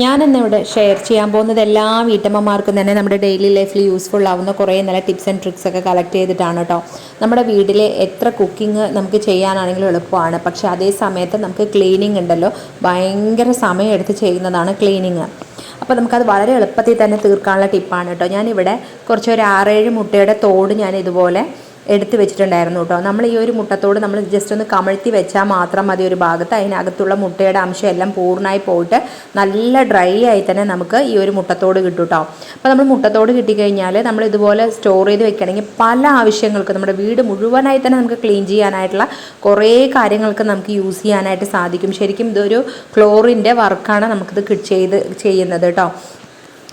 ഞാനിന്നിവിടെ ഷെയർ ചെയ്യാൻ പോകുന്നത് എല്ലാ വീട്ടമ്മമാർക്കും തന്നെ നമ്മുടെ ഡെയിലി ലൈഫിൽ യൂസ്ഫുൾ ആവുന്ന കുറേ നല്ല ടിപ്സ് ആൻഡ് ട്രിക്സ് ഒക്കെ കളക്ട് ചെയ്തിട്ടാണ് കേട്ടോ നമ്മുടെ വീട്ടിലെ എത്ര കുക്കിംഗ് നമുക്ക് ചെയ്യാനാണെങ്കിലും എളുപ്പമാണ്. പക്ഷേ അതേ സമയത്ത് നമുക്ക് ക്ലീനിങ് ഉണ്ടല്ലോ ഭയങ്കര സമയമെടുത്ത് ചെയ്യുന്നതാണ് ക്ലീനിങ് അപ്പോൾ നമുക്കത് വളരെ എളുപ്പത്തിൽ തന്നെ തീർക്കാനുള്ള ടിപ്പാണ് കേട്ടോ ഞാനിവിടെ കുറച്ച് ഒരു ആറേഴ് മുട്ടയുടെ തോട് ഞാൻ ഇതുപോലെ എടുത്ത് വെച്ചിട്ടുണ്ടായിരുന്നു കേട്ടോ. നമ്മൾ ഈ ഒരു മുട്ടത്തോട് നമ്മൾ ജസ്റ്റ് ഒന്ന് കമഴ്ത്തി വെച്ചാൽ മാത്രം മതി ഒരു ഭാഗത്ത്. അതിനകത്തുള്ള മുട്ടയുടെ അംശം എല്ലാം പൂർണമായി പോയിട്ട് നല്ല ഡ്രൈ ആയി തന്നെ നമുക്ക് ഈ ഒരു മുട്ടത്തോട് കിട്ടും കേട്ടോ. അപ്പോൾ നമ്മൾ മുട്ടത്തോട് കിട്ടിക്കഴിഞ്ഞാൽ നമ്മൾ ഇതുപോലെ സ്റ്റോർ ചെയ്ത് വെക്കണമെങ്കിൽ പല ആവശ്യങ്ങൾക്കും നമ്മുടെ വീട് മുഴുവനായി തന്നെ നമുക്ക് ക്ലീൻ ചെയ്യാനായിട്ടുള്ള കുറേ കാര്യങ്ങൾക്ക് നമുക്ക് യൂസ് ചെയ്യാനായിട്ട് സാധിക്കും. ശരിക്കും ഇതൊരു ക്ലോറിന്റെ വർക്കാണ് നമുക്കിത് ചെയ്ത് ചെയ്യുന്നത് കേട്ടോ.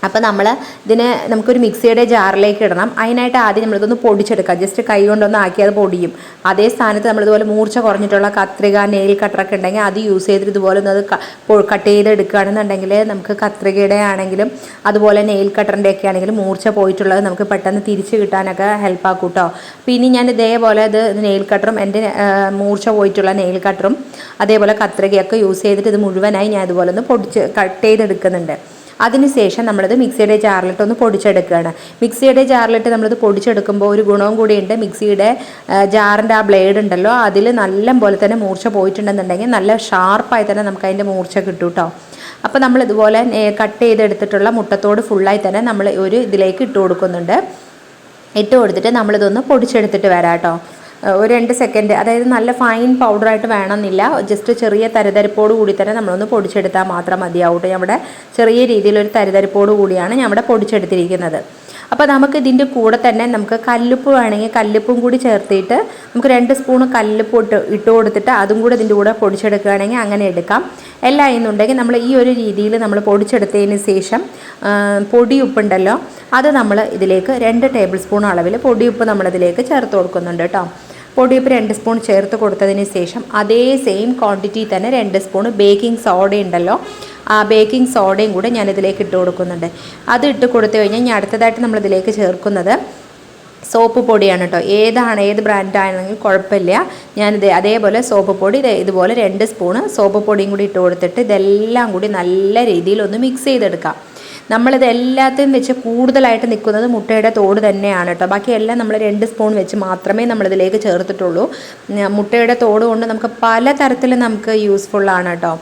അപ്പോൾ നമ്മൾ ഇതിനെ നമുക്കൊരു മിക്സിയുടെ ജാറിലേക്ക് ഇടണം. അതിനായിട്ട് ആദ്യം നമ്മളിതൊന്ന് പൊടിച്ചെടുക്കാം ജസ്റ്റ് കൈ കൊണ്ടൊന്ന് ആക്കി അത് പൊടിയും. അതേ സ്ഥാനത്ത് നമ്മളിതുപോലെ മൂർച്ച കുറഞ്ഞിട്ടുള്ള കത്രിക നെയിൽ കട്ടറൊക്കെ ഉണ്ടെങ്കിൽ അത് യൂസ് ചെയ്തിട്ട് ഇതുപോലെ ഒന്ന് അത് കട്ട് ചെയ്ത് എടുക്കുകയാണെന്നുണ്ടെങ്കിൽ നമുക്ക് കത്രികയുടെ ആണെങ്കിലും അതുപോലെ നെയിൽ കട്ടറിന്റെ ഒക്കെ ആണെങ്കിലും മൂർച്ച പോയിട്ടുള്ളത് നമുക്ക് പെട്ടെന്ന് തിരിച്ച് കിട്ടാനൊക്കെ ഹെൽപ്പ് ആക്കും കേട്ടോ പിന്നെ ഞാൻ ഇതേപോലെ ഇത് നെയിൽ കട്ടറും എന്റെ മൂർച്ച പോയിട്ടുള്ള നെയിൽ കട്ടറും അതേപോലെ കത്രികയൊക്കെ യൂസ് ചെയ്തിട്ട് ഇത് മുഴുവനായി ഞാൻ ഇതുപോലെ ഒന്ന് പൊടിച്ച് കട്ട് ചെയ്തെടുക്കുന്നുണ്ട്. അതിനുശേഷം നമ്മളത് മിക്സിയുടെ ജാറിലിട്ട് ഒന്ന് പൊടിച്ചെടുക്കുകയാണ്. മിക്സിയുടെ ജാറിലിട്ട് നമ്മളത് പൊടിച്ചെടുക്കുമ്പോൾ ഒരു ഗുണവും കൂടിയുണ്ട്. മിക്സിയുടെ ജാറിന്റെ ആ ബ്ലേഡ് ഉണ്ടല്ലോ അതിൽ നല്ല പോലെ തന്നെ മൂർച്ച പോയിട്ടുണ്ടെന്നുണ്ടെങ്കിൽ നല്ല ഷാർപ്പായി തന്നെ നമുക്ക് അതിന്റെ മൂർച്ച കിട്ടും കേട്ടോ അപ്പോൾ നമ്മൾ ഇതുപോലെ കട്ട് ചെയ്തെടുത്തിട്ടുള്ള മുട്ടത്തോട് ഫുള്ളായി തന്നെ നമ്മൾ ഒരു ഇതിലേക്ക് ഇട്ട് കൊടുക്കുന്നുണ്ട്. ഇട്ട് കൊടുത്തിട്ട് നമ്മളിതൊന്ന് പൊടിച്ചെടുത്തിട്ട് വരാം കേട്ടോ. ഒരു രണ്ട് സെക്കൻഡ് അതായത് നല്ല ഫൈൻ പൗഡറായിട്ട് വേണമെന്നില്ല. ജസ്റ്റ് ചെറിയ തരിതരിപ്പോട് കൂടി തന്നെ നമ്മളൊന്ന് പൊടിച്ചെടുത്താൽ മാത്രം മതിയാവും നമ്മുടെ ചെറിയ രീതിയിലൊരു തരിതരിപ്പോട് കൂടിയാണ് ഞാൻ ഇവിടെ പൊടിച്ചെടുത്തിരിക്കുന്നത്. അപ്പോൾ നമുക്ക് ഇതിന്റെ കൂടെ തന്നെ നമുക്ക് കല്ലുപ്പ് വേണമെങ്കിൽ കല്ലുപ്പും കൂടി ചേർത്തിട്ട് നമുക്ക് രണ്ട് സ്പൂൺ കല്ലുപ്പ് ഇട്ട് ഇട്ട് കൊടുത്തിട്ട് അതും കൂടെ ഇതിന്റെ കൂടെ പൊടിച്ചെടുക്കുകയാണെങ്കിൽ അങ്ങനെ എടുക്കാം. എല്ലാം എന്നുണ്ടെങ്കിൽ നമ്മൾ ഈ ഒരു രീതിയിൽ നമ്മൾ പൊടിച്ചെടുത്തതിന് ശേഷം പൊടിയുപ്പുണ്ടല്ലോ അത് നമ്മൾ ഇതിലേക്ക് രണ്ട് ടേബിൾ സ്പൂൺ അളവിൽ പൊടിയുപ്പ് നമ്മളിതിലേക്ക് ചേർത്ത് കൊടുക്കുന്നുണ്ട് കേട്ടോ. പൊടിയുപ്പ് രണ്ട് സ്പൂൺ ചേർത്ത് കൊടുത്തതിന് ശേഷം അതേ സെയിം ക്വാണ്ടിറ്റി തന്നെ രണ്ട് സ്പൂൺ ബേക്കിംഗ് സോഡ ഉണ്ടല്ലോ ബേക്കിംഗ് സോഡയും കൂടെ ഞാൻ ഇതിലേക്ക് ഇട്ട് കൊടുക്കുന്നുണ്ട്. അത് ഇട്ട് കൊടുത്തു കഴിഞ്ഞാൽ ഞാൻ അടുത്തതായിട്ട് നമ്മളിതിലേക്ക് ചേർക്കുന്നത് സോപ്പ് പൊടിയാണ് കേട്ടോ. ഏതാണ് ഏത് ബ്രാൻഡാണെങ്കിൽ കുഴപ്പമില്ല. ഞാൻ ഞാനിത് അതേപോലെ സോപ്പ് പൊടി ഇതുപോലെ രണ്ട് സ്പൂണ് സോപ്പ് പൊടിയും കൂടി ഇട്ട് കൊടുത്തിട്ട് ഇതെല്ലാം കൂടി നല്ല രീതിയിൽ ഒന്ന് മിക്സ് ചെയ്തെടുക്കാം. നമ്മളിത് എല്ലാത്തിനും വെച്ച് കൂടുതലായിട്ട് നിൽക്കുന്നത് മുട്ടയുടെ തോട് തന്നെയാണ് കേട്ടോ. ബാക്കിയെല്ലാം നമ്മൾ രണ്ട് സ്പൂൺ വെച്ച് മാത്രമേ നമ്മളിതിലേക്ക് ചേർത്തിട്ടുള്ളൂ. മുട്ടയുടെ തോട് കൊണ്ട് നമുക്ക് പല തരത്തിൽ നമുക്ക് യൂസ്ഫുള്ളാണ് കേട്ടോ.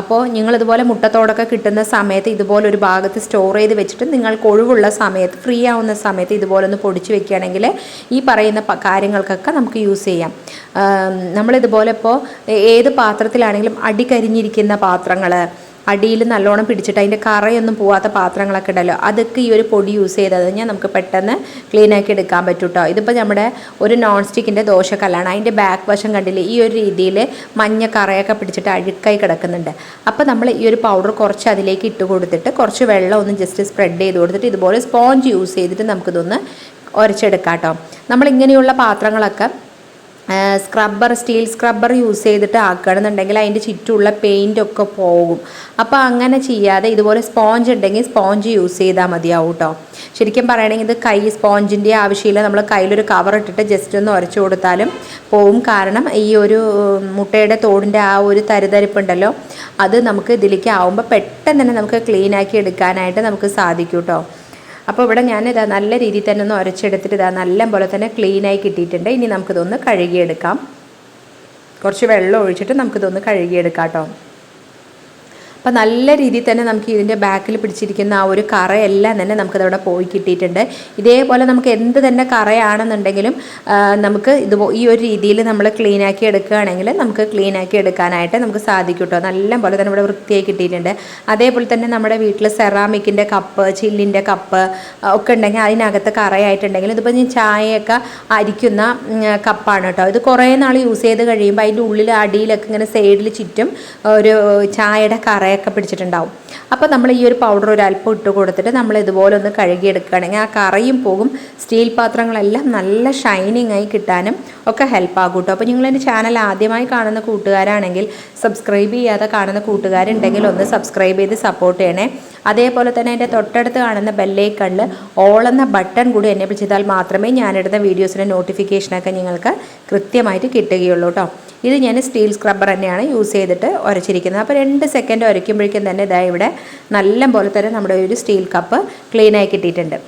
അപ്പോൾ നിങ്ങളിതുപോലെ മുട്ടത്തോടൊക്കെ കിട്ടുന്ന സമയത്ത് ഇതുപോലെ ഒരു ഭാഗത്ത് സ്റ്റോർ ചെയ്ത് വെച്ചിട്ട് നിങ്ങൾക്ക് ഒഴിവുള്ള സമയത്ത് ഫ്രീ ആവുന്ന സമയത്ത് ഇതുപോലെ ഒന്ന് പൊടിച്ച് വെക്കുകയാണെങ്കിൽ ഈ പറയുന്ന കാര്യങ്ങൾക്കൊക്കെ നമുക്ക് യൂസ് ചെയ്യാം. നമ്മളിതുപോലെ ഇപ്പോൾ ഏത് പാത്രത്തിലാണെങ്കിലും അടികരിഞ്ഞിരിക്കുന്ന പാത്രങ്ങൾ അടിയിൽ നല്ലോണം പിടിച്ചിട്ട് അതിന്റെ കറയൊന്നും പോവാത്ത പാത്രങ്ങളൊക്കെ ഉണ്ടല്ലോ അതൊക്കെ ഈ ഒരു പൊടി യൂസ് ചെയ്തത് കഴിഞ്ഞാൽ നമുക്ക് പെട്ടെന്ന് ക്ലീൻ ആക്കി എടുക്കാൻ പറ്റും കേട്ടോ ഇതിപ്പോൾ നമ്മുടെ ഒരു നോൺ സ്റ്റിക്കിന്റെ ദോശക്കല്ലാണ്. അതിന്റെ ബാക്ക് വശം കണ്ടില്ലേ ഈ ഒരു രീതിയിൽ മഞ്ഞ കറയൊക്കെ പിടിച്ചിട്ട് അഴുക്കായി കിടക്കുന്നുണ്ട്. അപ്പോൾ നമ്മൾ ഈ ഒരു പൗഡർ കുറച്ച് അതിലേക്ക് ഇട്ട് കൊടുത്തിട്ട് കുറച്ച് വെള്ളം ഒന്ന് ജസ്റ്റ് സ്പ്രെഡ് ചെയ്ത് കൊടുത്തിട്ട് ഇതുപോലെ സ്പോഞ്ച് യൂസ് ചെയ്തിട്ട് നമുക്കിതൊന്ന് ഉരച്ചെടുക്കാം കേട്ടോ നമ്മളിങ്ങനെയുള്ള പാത്രങ്ങളൊക്കെ സ്ക്രബ്ബർ സ്റ്റീൽ സ്ക്രബ്ബർ യൂസ് ചെയ്തിട്ട് ആക്കുകയാണെന്നുണ്ടെങ്കിൽ അതിന്റെ ചുറ്റുമുള്ള പെയിന്റ് ഒക്കെ പോകും. അപ്പോൾ അങ്ങനെ ചെയ്യാതെ ഇതുപോലെ സ്പോഞ്ച് ഉണ്ടെങ്കിൽ സ്പോഞ്ച് യൂസ് ചെയ്താൽ മതിയാവും കേട്ടോ. ശരിക്കും പറയുകയാണെങ്കിൽ ഇത് കൈ സ്പോഞ്ചിന്റെ ആവശ്യമില്ല. നമ്മൾ കയ്യിലൊരു കവർ ഇട്ടിട്ട് ജസ്റ്റ് ഒന്ന് ഉരച്ചു കൊടുത്താലും പോവും. കാരണം ഈ ഒരു മുട്ടയുടെ തോടിന്റെ ആ ഒരു തരിതരിപ്പുണ്ടല്ലോ അത് നമുക്ക് ഇതിലേക്ക് ആവുമ്പോൾ പെട്ടെന്ന് തന്നെ നമുക്ക് ക്ലീനാക്കി എടുക്കാനായിട്ട് നമുക്ക് സാധിക്കും കേട്ടോ. അപ്പോൾ ഇവിടെ ഞാനിതാ നല്ല രീതിയിൽ തന്നെ ഒന്ന് ഉരച്ചെടുത്തിട്ട് ഇതാ നല്ല പോലെ തന്നെ ക്ലീനായി കിട്ടിയിട്ടുണ്ട്. ഇനി നമുക്കിതൊന്ന് കഴുകിയെടുക്കാം. കുറച്ച് വെള്ളം ഒഴിച്ചിട്ട് നമുക്കിതൊന്ന് കഴുകിയെടുക്കാം കേട്ടോ. അപ്പോൾ നല്ല രീതിയിൽ തന്നെ നമുക്ക് ഇതിന്റെ ബാക്കിൽ പിടിച്ചിരിക്കുന്ന ആ ഒരു കറയെല്ലാം തന്നെ നമുക്കതവിടെ പോയി കിട്ടിയിട്ടുണ്ട്. ഇതേപോലെ നമുക്ക് എന്ത് തന്നെ കറയാണെന്നുണ്ടെങ്കിലും നമുക്ക് ഇത് ഈ ഒരു രീതിയിൽ നമ്മൾ ക്ലീൻ ആക്കി എടുക്കുകയാണെങ്കിൽ നമുക്ക് ക്ലീൻ ആക്കി എടുക്കാനായിട്ട് നമുക്ക് സാധിക്കും കേട്ടോ നല്ല പോലെ തന്നെ ഇവിടെ വൃത്തിയായി കിട്ടിയിട്ടുണ്ട്. അതേപോലെ തന്നെ നമ്മുടെ വീട്ടിൽ സെറാമിക്കിന്റെ കപ്പ് ചില്ലിന്റെ കപ്പ് ഒക്കെ ഉണ്ടെങ്കിൽ അതിനകത്ത് കറയായിട്ടുണ്ടെങ്കിൽ ഇതിപ്പോൾ ഞാൻ ചായയൊക്കെ അരിക്കുന്ന കപ്പാണ് കേട്ടോ. ഇത് കുറേ നാൾ യൂസ് ചെയ്ത് കഴിയുമ്പോൾ അതിന്റെ ഉള്ളിൽ അടിയിലൊക്കെ ഇങ്ങനെ സൈഡിൽ ചുറ്റും ഒരു ചായയുടെ കറ കറയൊക്കെ പിടിച്ചിട്ടുണ്ടാവും. അപ്പോൾ നമ്മൾ ഈ ഒരു പൗഡർ ഒരു അല്പം ഇട്ട് കൊടുത്തിട്ട് നമ്മൾ ഇതുപോലെ ഒന്ന് കഴുകിയെടുക്കുകയാണെങ്കിൽ ആ കറയും പോകും. സ്റ്റീൽ പാത്രങ്ങളെല്ലാം നല്ല ഷൈനിങ് ആയി കിട്ടാനും ഒക്കെ ഹെൽപ്പ് ആകും കേട്ടോ അപ്പോൾ നിങ്ങൾ എന്റെ ചാനൽ ആദ്യമായി കാണുന്ന കൂട്ടുകാരാണെങ്കിൽ സബ്സ്ക്രൈബ് ചെയ്യാതെ കാണുന്ന കൂട്ടുകാരുണ്ടെങ്കിൽ ഒന്ന് സബ്സ്ക്രൈബ് ചെയ്ത് സപ്പോർട്ട് ചെയ്യണേ. അതേപോലെ തന്നെ എന്റെ തൊട്ടടുത്ത് കാണുന്ന ബെല്ലേക്കണ്ണിൽ ഓൾ എന്ന ബട്ടൺ കൂടി എന്നെ ചെയ്താൽ മാത്രമേ ഞാനിടുന്ന വീഡിയോസിന്റെ നോട്ടിഫിക്കേഷനൊക്കെ നിങ്ങൾക്ക് കൃത്യമായിട്ട് കിട്ടുകയുള്ളൂ കേട്ടോ ഇത് ഞാൻ സ്റ്റീൽ സ്ക്രബ്ബർ തന്നെയാണ് യൂസ് ചെയ്തിട്ട് ഉരച്ചിരിക്കുന്നത് അപ്പോൾ രണ്ട് സെക്കൻഡ് ഉരയ്ക്കുമ്പോഴേക്കും തന്നെ ഇതാ ഇവിടെ നല്ല പോലെ തന്നെ നമ്മുടെ ഒരു സ്റ്റീൽ കപ്പ് ക്ലീനായി കിട്ടിയിട്ടുണ്ട്.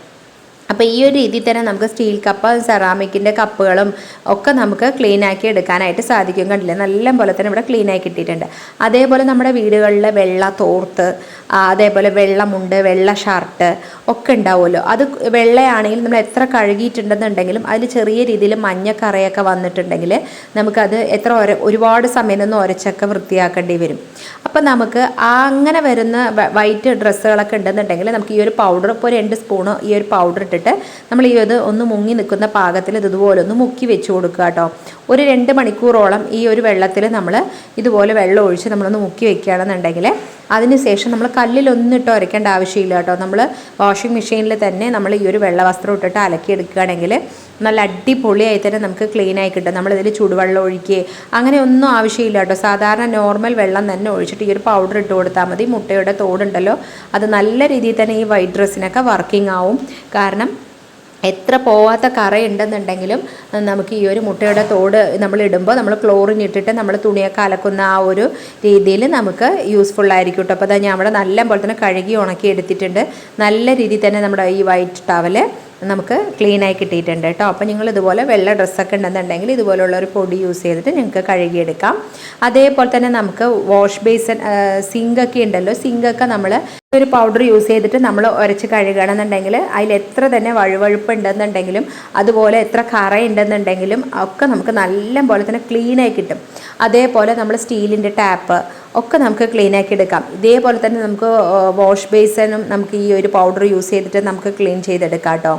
അപ്പോൾ ഈ ഒരു രീതിയിൽ തന്നെ നമുക്ക് സ്റ്റീൽ കപ്പ് സെറാമിക്കിന്റെ കപ്പുകളും ഒക്കെ നമുക്ക് ക്ലീൻ ആക്കി എടുക്കാനായിട്ട് സാധിക്കും. കണ്ടില്ലേ? നല്ല പോലെ തന്നെ ഇവിടെ ക്ലീൻ ആക്കി കിട്ടിയിട്ടുണ്ട്. അതേപോലെ നമ്മുടെ വീടുകളിലെ വെള്ള തോർത്ത് അതേപോലെ വെള്ളമുണ്ട് വെള്ള ഷർട്ട് ഒക്കെ ഉണ്ടാവുമല്ലോ. അത് വെള്ളയാണെങ്കിൽ നമ്മൾ എത്ര കഴുകിയിട്ടുണ്ടെന്നുണ്ടെങ്കിലും അതിൽ ചെറിയ രീതിയിൽ മഞ്ഞക്കറയൊക്കെ വന്നിട്ടുണ്ടെങ്കിൽ നമുക്കത് എത്ര ഒര ഒരുപാട് സമയം നിന്ന് ഒരച്ചൊക്കെ വൃത്തിയാക്കേണ്ടി വരും. അപ്പം നമുക്ക് അങ്ങനെ വരുന്ന വൈറ്റ് ഡ്രസ്സുകളൊക്കെ ഉണ്ടെന്നുണ്ടെങ്കിൽ നമുക്ക് ഈ ഒരു പൗഡർ ഇപ്പോൾ രണ്ട് സ്പൂണ് ഈ ഒരു പൗഡർ ഇട്ടിട്ട് നമ്മൾ ഈ ഇത് ഒന്ന് മുങ്ങി നിൽക്കുന്ന പാകത്തിൽ ഇത് ഇതുപോലെ ഒന്ന് മുക്കി വെച്ച് കൊടുക്കുക കേട്ടോ. ഒരു രണ്ട് മണിക്കൂറോളം ഈ ഒരു വെള്ളത്തിൽ നമ്മൾ ഇതുപോലെ വെള്ളം ഒഴിച്ച് നമ്മളൊന്ന് മുക്കി വെക്കുകയാണെന്നുണ്ടെങ്കിൽ അതിനുശേഷം നമ്മൾ കല്ലിലൊന്നിട്ട് ഉരയ്ക്കേണ്ട ആവശ്യമില്ല കേട്ടോ. നമ്മൾ വാഷിംഗ് മെഷീനിൽ തന്നെ നമ്മൾ ഈ ഒരു വെള്ള വസ്ത്രം ഇട്ടിട്ട് അലക്കിയെടുക്കുകയാണെങ്കിൽ നല്ല അടിപൊളിയായി തന്നെ നമുക്ക് ക്ലീൻ ആയി കിട്ടും. നമ്മളിതിൽ ചൂടുവെള്ളം ഒഴിക്കുക അങ്ങനെ ഒന്നും ആവശ്യമില്ല കേട്ടോ. സാധാരണ നോർമൽ വെള്ളം തന്നെ ഒഴിച്ചിട്ട് ഈ ഒരു പൗഡർ ഇട്ട് കൊടുത്താൽ മതി. മുട്ടയുടെ തോടുണ്ടല്ലോ. അത് നല്ല രീതിയിൽ തന്നെ ഈ വൈറ്റ് ഡ്രസ്സിനൊക്കെ വർക്കിംഗ് ആവും. കാരണം എത്ര പോവാത്ത കറയുണ്ടെന്നുണ്ടെങ്കിലും നമുക്ക് ഈ ഒരു മുട്ടയുടെ തോട് നമ്മൾ ഇടുമ്പോൾ നമ്മൾ ക്ലോറിൻ ഇട്ടിട്ട് നമ്മൾ തുണിയൊക്കെ അലക്കുന്ന ആ ഒരു രീതിയിൽ നമുക്ക് യൂസ്ഫുൾ ആയിരിക്കും കേട്ടോ. അപ്പോൾ ഞാൻ അവിടെ നല്ല പോലെ തന്നെ കഴുകി ഉണക്കി എടുത്തിട്ടുണ്ട്. നല്ല രീതിയിൽ തന്നെ നമ്മുടെ ഈ വൈറ്റ് ടവൽ നമുക്ക് ക്ലീനായി കിട്ടിയിട്ടുണ്ട് കേട്ടോ. അപ്പോൾ നിങ്ങൾ ഇതുപോലെ വെള്ള ഡ്രസ്സൊക്കെ ഉണ്ടെന്നുണ്ടെങ്കിൽ ഇതുപോലുള്ള ഒരു പൊടി യൂസ് ചെയ്തിട്ട് നിങ്ങൾക്ക് കഴുകിയെടുക്കാം. അതേപോലെ തന്നെ നമുക്ക് വാഷ് ബേസൺ സിങ്കൊക്കെ ഉണ്ടല്ലോ സിങ്കൊക്കെ നമ്മൾ ഒരു പൗഡർ യൂസ് ചെയ്തിട്ട് നമ്മൾ ഉരച്ച് കഴുകണമെന്നുണ്ടെങ്കിൽ അതിൽ എത്ര തന്നെ വഴുവഴുപ്പ് ഉണ്ടെന്നുണ്ടെങ്കിലും അതുപോലെ എത്ര കറ ഉണ്ടെന്നുണ്ടെങ്കിലും ഒക്കെ നമുക്ക് നല്ല പോലെ തന്നെ ക്ലീനായി കിട്ടും. അതേപോലെ നമ്മൾ സ്റ്റീലിന്റെ ടാപ്പ് ഒക്കെ നമുക്ക് ക്ലീനാക്കി എടുക്കാം. ഇതേപോലെ തന്നെ നമുക്ക് വാഷ് ബേസിനും നമുക്ക് ഈ ഒരു പൗഡർ യൂസ് ചെയ്തിട്ട് നമുക്ക് ക്ലീൻ ചെയ്തെടുക്കാം കേട്ടോ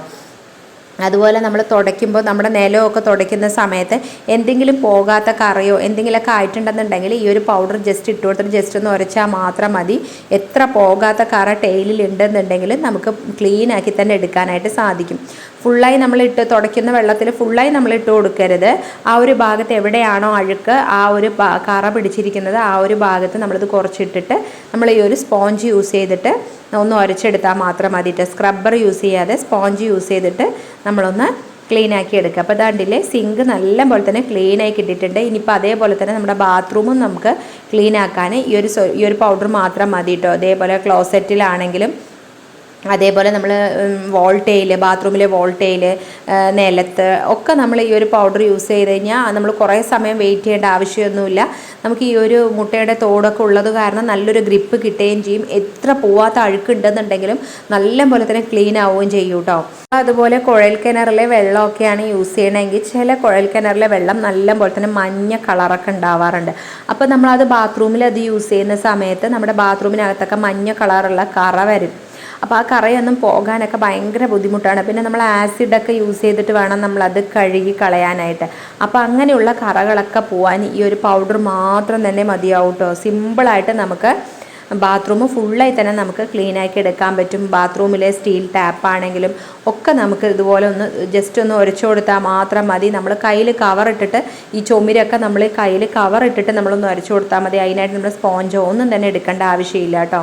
അതുപോലെ നമ്മൾ തുടയ്ക്കുമ്പോൾ നമ്മുടെ നിലമൊക്കെ തുടയ്ക്കുന്ന സമയത്ത് എന്തെങ്കിലും പോകാത്ത കറയോ എന്തെങ്കിലുമൊക്കെ ആയിട്ടുണ്ടെന്നുണ്ടെങ്കിൽ ഈ ഒരു പൗഡർ ജസ്റ്റ് ഇട്ട് കൊടുത്തിട്ട് ജസ്റ്റ് ഒന്ന് ഉരച്ചാൽ മാത്രം മതി. എത്ര പോകാത്ത കറ ടെയിലിൽ ഉണ്ടെന്നുണ്ടെങ്കിൽ നമുക്ക് ക്ലീൻ ആക്കി തന്നെ എടുക്കാനായിട്ട് സാധിക്കും. ഫുള്ളായി നമ്മൾ ഇട്ട് തുടയ്ക്കുന്ന വെള്ളത്തിൽ ഫുള്ളായി നമ്മൾ ഇട്ട് കൊടുക്കരുത്. ആ ഒരു ഭാഗത്ത് എവിടെയാണോ അഴുക്ക് ആ ഒരു കറ പിടിച്ചിരിക്കുന്നത് ആ ഒരു ഭാഗത്ത് നമ്മളിത് കുറച്ചിട്ടിട്ട് നമ്മൾ ഈ ഒരു സ്പോഞ്ച് യൂസ് ചെയ്തിട്ട് ഒന്ന് ഉരച്ചെടുത്താൽ മാത്രം മതിയിട്ട് സ്ക്രബ്ബർ യൂസ് ചെയ്യാതെ സ്പോഞ്ച് യൂസ് ചെയ്തിട്ട് നമ്മളൊന്ന് ക്ലീൻ ആക്കി എടുക്കുക. അപ്പോൾ അതാണ്ടില്ലേ സിങ്ക് നല്ല പോലെ തന്നെ ക്ലീൻ ആയി കിട്ടിയിട്ടുണ്ട്. ഇനിയിപ്പോൾ അതേപോലെ തന്നെ നമ്മുടെ ബാത്റൂമും നമുക്ക് ക്ലീൻ ആക്കാൻ ഈ ഒരു ഈ ഒരു പൗഡർ മാത്രം മതി കേട്ടോ അതേപോലെ ക്ലോസറ്റിലാണെങ്കിലും അതേപോലെ നമ്മൾ വോൾട്ടയിൽ ബാത്റൂമിലെ വോൾട്ടയിൽ നിലത്ത് ഒക്കെ നമ്മൾ ഈ ഒരു പൗഡർ യൂസ് ചെയ്ത് കഴിഞ്ഞാൽ നമ്മൾ കുറേ സമയം വെയിറ്റ് ചെയ്യേണ്ട ആവശ്യമൊന്നുമില്ല. നമുക്ക് ഈ ഒരു മുട്ടയുടെ തോടൊക്കെ ഉള്ളത് കാരണം നല്ലൊരു ഗ്രിപ്പ് കിട്ടുകയും ചെയ്യും. എത്ര പോവാത്ത അഴുക്കുണ്ടെന്നുണ്ടെങ്കിലും നല്ല പോലെ തന്നെ ക്ലീൻ ആവുകയും ചെയ്യും കേട്ടോ. അതുപോലെ കുഴൽ കിണറിലെ വെള്ളമൊക്കെയാണ് യൂസ് ചെയ്യണമെങ്കിൽ ചില കുഴൽ കിണറിലെ വെള്ളം നല്ല പോലെ തന്നെ മഞ്ഞ കളറൊക്കെ ഉണ്ടാവാറുണ്ട്. അപ്പോൾ നമ്മളത് ബാത്റൂമിൽ അത് യൂസ് ചെയ്യുന്ന സമയത്ത് നമ്മുടെ ബാത്റൂമിനകത്തൊക്കെ മഞ്ഞ കളറുള്ള കറ വരും. അപ്പോൾ ആ കറയൊന്നും പോകാനൊക്കെ ഭയങ്കര ബുദ്ധിമുട്ടാണ്. പിന്നെ നമ്മൾ ആസിഡൊക്കെ യൂസ് ചെയ്തിട്ട് വേണം നമ്മളത് കഴുകി കളയാനായിട്ട്. അപ്പോൾ അങ്ങനെയുള്ള കറകളൊക്കെ പോകാൻ ഈ ഒരു പൗഡർ മാത്രം തന്നെ മതിയാവും കേട്ടോ സിമ്പിളായിട്ട് നമുക്ക് ബാത്റൂം ഫുള്ളായി തന്നെ നമുക്ക് ക്ലീനാക്കി എടുക്കാൻ പറ്റും. ബാത്റൂമിലെ സ്റ്റീൽ ടാപ്പാണെങ്കിലും ഒക്കെ നമുക്ക് ഇതുപോലെ ഒന്ന് ജസ്റ്റ് ഒന്ന് ഉരച്ചു കൊടുത്താൽ മാത്രം മതി. നമ്മൾ കയ്യിൽ കവർ ഇട്ടിട്ട് ഈ ചുമരൊക്കെ നമ്മൾ കയ്യിൽ കവർ ഇട്ടിട്ട് നമ്മളൊന്ന് ഉരച്ചു കൊടുത്താൽ മതി. അതിനായിട്ട് നമ്മൾ സ്പോഞ്ചോ ഒന്നും തന്നെ എടുക്കേണ്ട ആവശ്യമില്ല കേട്ടോ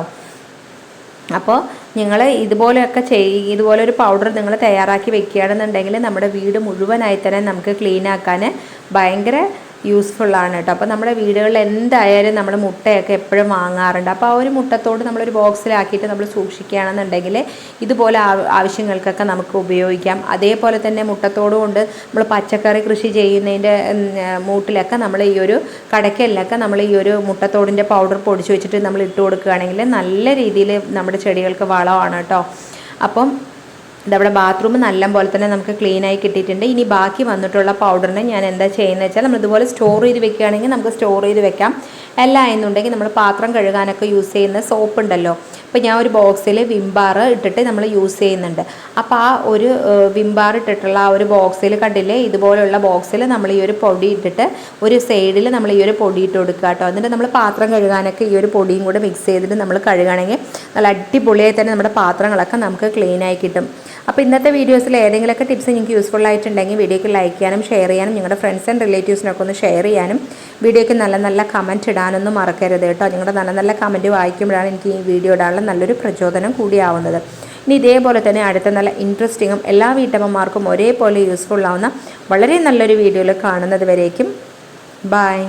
അപ്പോൾ നിങ്ങൾ ഇതുപോലെയൊക്കെ ചെയ് ഇതുപോലെ ഒരു പൗഡർ നിങ്ങൾ തയ്യാറാക്കി വെക്കുകയാണെന്നുണ്ടെങ്കിൽ നമ്മുടെ വീട് മുഴുവനായി തന്നെ നമുക്ക് ക്ലീൻ ആക്കാൻ ഭയങ്കര യൂസ്ഫുള്ളാണ് കേട്ടോ അപ്പോൾ നമ്മുടെ വീടുകളിൽ എന്തായാലും നമ്മൾ മുട്ടയൊക്കെ എപ്പോഴും വാങ്ങാറുണ്ട്. അപ്പോൾ ആ ഒരു മുട്ടത്തോട് നമ്മളൊരു ബോക്സിലാക്കിയിട്ട് നമ്മൾ സൂക്ഷിക്കുകയാണെന്നുണ്ടെങ്കിൽ ഇതുപോലെ ആവശ്യങ്ങൾക്കൊക്കെ നമുക്ക് ഉപയോഗിക്കാം. അതേപോലെ തന്നെ മുട്ടത്തോട് കൊണ്ട് നമ്മൾ പച്ചക്കറി കൃഷി ചെയ്യുന്നതിന്റെ മൂട്ടിലൊക്കെ നമ്മൾ ഈ ഒരു കടയ്ക്കലിലൊക്കെ നമ്മൾ ഈ ഒരു മുട്ടത്തോടിന്റെ പൗഡർ പൊടിച്ച് വെച്ചിട്ട് നമ്മൾ ഇട്ട് കൊടുക്കുകയാണെങ്കിൽ നല്ല രീതിയിൽ നമ്മുടെ ചെടികൾക്ക് വളമാണ് കേട്ടോ അപ്പം ഇതവിടെ ബാത്റൂം നല്ല പോലെ തന്നെ നമുക്ക് ക്ലീൻ ആയി കിട്ടിയിട്ടുണ്ട്. ഇനി ബാക്കി വന്നിട്ടുള്ള പൗഡറിനെ ഞാൻ എന്താ ചെയ്യുന്നത് വെച്ചാൽ നമ്മൾ ഇതുപോലെ സ്റ്റോർ ചെയ്ത് വെക്കുകയാണെങ്കിൽ നമുക്ക് സ്റ്റോർ ചെയ്ത് വെക്കാം. അല്ല എന്നുണ്ടെങ്കിൽ നമ്മൾ പാത്രം കഴുകാനൊക്കെ യൂസ് ചെയ്യുന്ന സോപ്പ് ഉണ്ടല്ലോ. അപ്പോൾ ഞാൻ ഒരു ബോക്സിൽ വിംബാർ ഇട്ടിട്ട് നമ്മൾ യൂസ് ചെയ്യുന്നുണ്ട്. അപ്പോൾ ആ ഒരു വിംബാർ ഇട്ടിട്ടുള്ള ആ ഒരു ബോക്സിൽ കണ്ടില്ലേ? ഇതുപോലുള്ള ബോക്സിൽ നമ്മൾ ഈ ഒരു പൊടി ഇട്ടിട്ട് ഒരു സൈഡിൽ നമ്മൾ ഈ ഒരു പൊടി ഇട്ട് കൊടുക്കുക കേട്ടോ. എന്നിട്ട് നമ്മൾ പാത്രം കഴുകാനൊക്കെ ഈ ഒരു പൊടിയും കൂടെ മിക്സ് ചെയ്തിട്ട് നമ്മൾ കഴുകുകയാണെങ്കിൽ നല്ല അടിപൊളിയായി തന്നെ നമ്മുടെ പാത്രങ്ങളൊക്കെ നമുക്ക് ക്ലീനായി കിട്ടും. അപ്പോൾ ഇന്നത്തെ വീഡിയോസിൽ ഏതെങ്കിലുമൊക്കെ ടിപ്സ് നിങ്ങൾക്ക് യൂസ്ഫുൾ ആയിട്ടുണ്ടെങ്കിൽ വീഡിയോക്ക് ലൈക്ക് ചെയ്യാനും ഷെയർ ചെയ്യാനും നിങ്ങളുടെ ഫ്രണ്ട്സ് ആൻഡ് റിലേറ്റീവ്സിനൊക്കെ ഒന്ന് ഷെയർ ചെയ്യാനും വീഡിയോയ്ക്ക് നല്ല നല്ല കമന്റ് ഇടാനൊന്നും മറക്കരുത് കേട്ടോ. നിങ്ങളുടെ നല്ല നല്ല കമന്റ് വായിക്കുമ്പോഴാണ് എനിക്ക് ഈ വീഡിയോ ഇടാനുള്ള നല്ലൊരു പ്രചോദനം കൂടിയാവുന്നത്. ഇനി ഇതേപോലെ തന്നെ അടുത്ത നല്ല ഇൻട്രസ്റ്റിങ്ങും എല്ലാ വീട്ടമ്മമാർക്കും ഒരേപോലെ യൂസ്ഫുൾ ആവുന്ന വളരെ നല്ലൊരു വീഡിയോയിൽ കാണുന്നത് വരേക്കും. ബായ്